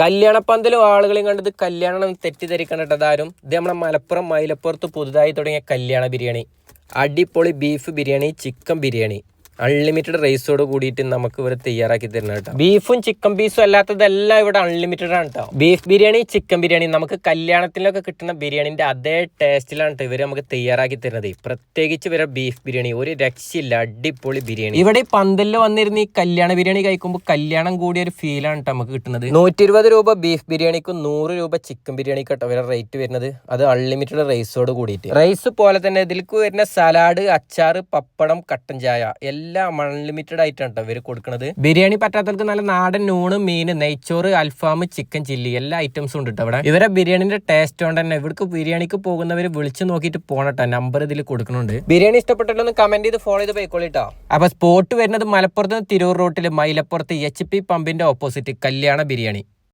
കല്യാണപ്പന്തലും ആളുകളെയും കണ്ടത് കല്യാണം തെറ്റിദ്ധരിക്കണ്ടതാരും ഇത് നമ്മുടെ മലപ്പുറം മൈലപ്പുറത്ത് പുതുതായി തുടങ്ങിയ കല്യാണ ബിരിയാണി. അടിപൊളി beef biryani chicken biryani. Unlimited റൈസോട് കൂടിയിട്ട് നമുക്ക് ഇവർ തയ്യാറാക്കി തരുന്ന കേട്ടോ. ബീഫും ചിക്കൻ പീസും അല്ലാത്തതെല്ലാം ഇവിടെ അൺലിമിറ്റഡ് ആണ് കേട്ടോ ബീഫ് ബിരിയാണി ചിക്കൻ ബിരിയാണി. നമുക്ക് കല്യാണത്തിലൊക്കെ കിട്ടുന്ന ബിരിയാണിന്റെ അതേ ടേസ്റ്റിലാണ് കേട്ടോ ഇവർ നമുക്ക് തയ്യാറാക്കി തരുന്നത്. പ്രത്യേകിച്ച് ഇവരെ ബീഫ് ബിരിയാണി ഒരു രക്ഷയില്ല അടിപൊളി ബിരിയാണി. ഇവിടെ പന്തലിൽ വന്നിരുന്ന ഈ കല്യാണ ബിരിയാണി കഴിക്കുമ്പോൾ കല്യാണം കൂടിയ ഒരു ഫീലാണ് കേട്ടോ നമുക്ക് കിട്ടുന്നത്. നൂറ്റി ഇരുപത് രൂപ ബീഫ് ബിരിയാണിക്കും നൂറ് രൂപ ചിക്കൻ ബിരിയാണിക്കും കേട്ടോ ഇവരുടെ റേറ്റ് വരുന്നത്. അത് അൺലിമിറ്റഡ് റൈസോട് കൂടിയിട്ട്. റൈസ് പോലെ തന്നെ ഇതിലേക്ക് വരുന്ന സലാഡ് അച്ചാറ് പപ്പടം കട്ടൻ ചായ എല്ലാം അൺലിമിറ്റഡ് ആയിട്ടാണ് കേട്ടോ ഇവർ കൊടുക്കുന്നത് ബിരിയാണി പറ്റാത്തവർക്ക് നല്ല നാടൻ നൂണ് മീൻ നെയ്ച്ചോറ് അൽഫാം ചിക്കൻ ചില്ലി എല്ലാ ഐറ്റംസും ഉണ്ട് കേട്ടോ ഇവിടെ. ഇവരെ ബിരിയാണിന്റെ ടേസ്റ്റ് കൊണ്ട് തന്നെ ഇവർക്ക് ബിരിയാണിക്ക് പോകുന്നവർ വിളിച്ചു നോക്കിയിട്ട് പോണട്ടോ നമ്പർ ഇതിൽ കൊടുക്കുന്നുണ്ട് ബിരിയാണി ഇഷ്ടപ്പെട്ടിട്ടൊന്ന് കമന്റ് ചെയ്ത് ഫോളോ ചെയ്ത് പോയിക്കോളിട്ടോ. അപ്പൊ സ്പോട്ട് വരുന്നത് മലപ്പുറത്ത് തിരൂർ റോട്ടിൽ മൈലപ്പുറത്ത് എച്ച് പി പമ്പിന്റെ ഓപ്പോസിറ്റ് കല്യാണ ബിരിയാണി.